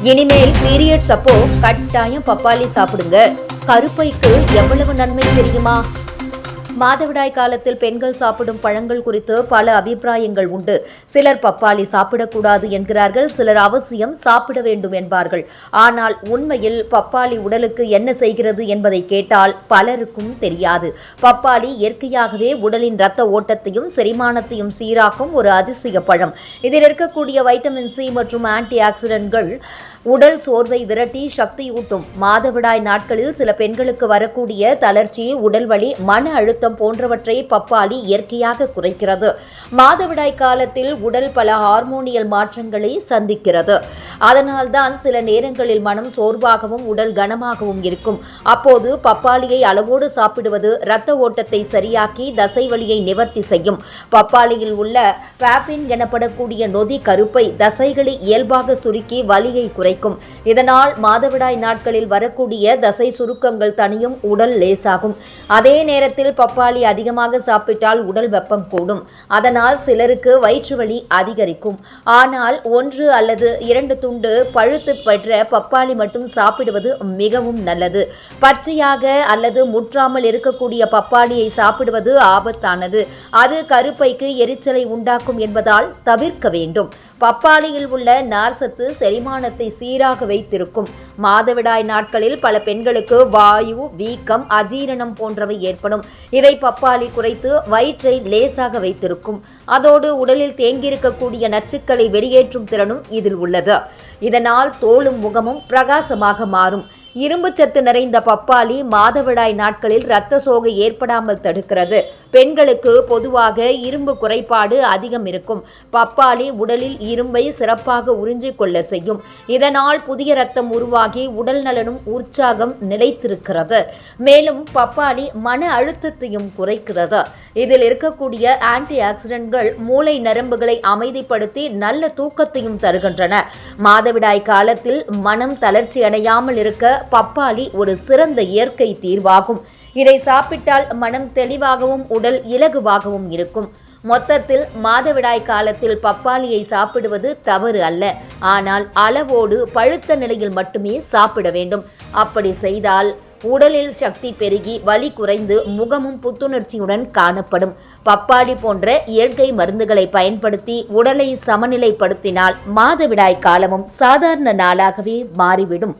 இனிமேல் பீரியட்ஸ் அப்போ கட்டாயம் பப்பாளி சாப்பிடுங்க. கருப்பைக்கு எவ்வளவு நன்மை தெரியுமா? மாதவிடாய் காலத்தில் பெண்கள் சாப்பிடும் பழங்கள் குறித்து பல அபிப்பிராயங்கள் உண்டு. சிலர் பப்பாளி சாப்பிடக்கூடாது என்கிறார்கள். சிலர் அவசியம் சாப்பிட வேண்டும் என்பார்கள். ஆனால் உண்மையில் பப்பாளி உடலுக்கு என்ன செய்கிறது என்பதை கேட்டால் பலருக்கும் தெரியாது. பப்பாளி இயற்கையாகவே உடலின் இரத்த ஓட்டத்தையும் செரிமானத்தையும் சீராக்கும் ஒரு அதிசய பழம். இதில் இருக்கக்கூடிய வைட்டமின் சி மற்றும் ஆன்டி ஆக்சிடென்ட்கள் உடல் சோர்வை விரட்டி சக்தியூட்டும். மாதவிடாய் நாட்களில் சில பெண்களுக்கு வரக்கூடிய தளர்ச்சி உடல் வலி மன அழுத்தம் போன்றவற்றை பப்பாளி இயற்கையாக குறைக்கிறது. மாதவிடாய் காலத்தில் உடல் பல ஹார்மோனியல் மாற்றங்களை சந்திக்கிறது. அதனால்தான் சில நேரங்களில் மனம் சோர்வாகவும் உடல் கனமாகவும் இருக்கும். அப்போது பப்பாளியை அளவோடு சாப்பிடுவது இரத்த ஓட்டத்தை சரியாக்கி தசை வலியை நிவர்த்தி செய்யும். பப்பாளியில் உள்ள பாப்பின் எனப்படக்கூடிய நொதி கருப்பை தசைகளை இயல்பாக சுருக்கி வலியை குறை கிடைக்கும் இதனால் மாதவிடாய் நாட்களில் வரக்கூடிய தசை சுருக்கங்கள் தனியும் உடல் லேசாகும். அதே நேரத்தில் பப்பாளி அதிகமாக சாப்பிட்டால் உடல் வெப்பம் கூடும். அதனால் சிலருக்கு வயிற்று வலி அதிகரிக்கும். ஆனால் ஒன்று அல்லது இரண்டு துண்டு பழுத்து பெற்ற பப்பாளி மட்டும் சாப்பிடுவது மிகவும் நல்லது. பச்சையாக அல்லது முற்றாமல் இருக்கக்கூடிய பப்பாளியை சாப்பிடுவது ஆபத்தானது. அது கருப்பைக்கு எரிச்சலை உண்டாக்கும் என்பதால் தவிர்க்க வேண்டும். பப்பாளியில் உள்ள நார்சத்து செரிமானத்தை சீராக வைத்திருக்கும். மாதவிடாய் நாட்களில் பல பெண்களுக்கு வாயு வீக்கம் அஜீரணம் போன்றவை ஏற்படும். இதை பப்பாளி குறைத்து வயிற்றை லேசாக வைத்திருக்கும். அதோடு உடலில் தேங்கியிருக்கக்கூடிய நச்சுக்களை வெளியேற்றும் திறனும் இதில் உள்ளது. இதனால் தோலும் முகமும் பிரகாசமாக மாறும். இரும்புச்சத்து நிறைந்த பப்பாளி மாதவிடாய் நாட்களில் இரத்த சோகை ஏற்படாமல் தடுக்கிறது. பெண்களுக்கு பொதுவாக இரும்பு குறைபாடு அதிகம் இருக்கும். பப்பாளி உடலில் இரும்பை சிறப்பாக உறிஞ்சிக் கொள்ள செய்யும். இதனால் புதிய ரத்தம் உருவாகி உடல் நலனும் உற்சாகம் நிலைத்திருக்கிறது. மேலும் பப்பாளி மன அழுத்தத்தையும் குறைக்கிறது. இதில் இருக்கக்கூடிய ஆன்டி ஆக்சிடென்ட்கள் மூளை நரம்புகளை அமைதிப்படுத்தி நல்ல தூக்கத்தையும் தருகின்றன. மாதவிடாய் காலத்தில் மனம் தளர்ச்சி அடையாமல் இருக்க பப்பாளி ஒரு சிறந்த இயற்கை தீர்வாகும். இதை சாப்பிட்டால் மனம் தெளிவாகவும் உடல் இலகுவாகவும் இருக்கும். மொத்தத்தில் மாதவிடாய் காலத்தில் பப்பாளியை சாப்பிடுவது தவறு அல்ல. ஆனால் அளவோடு பழுத்த நிலையில் மட்டுமே சாப்பிட வேண்டும். அப்படி செய்தால் உடலில் சக்தி பெருகி வலி குறைந்து முகமும் புத்துணர்ச்சியுடன் காணப்படும். பப்பாளி போன்ற இயற்கை மருந்துகளை பயன்படுத்தி உடலை சமநிலைப்படுத்தினால் மாதவிடாய் காலமும் சாதாரண நாளாகவே மாறிவிடும்.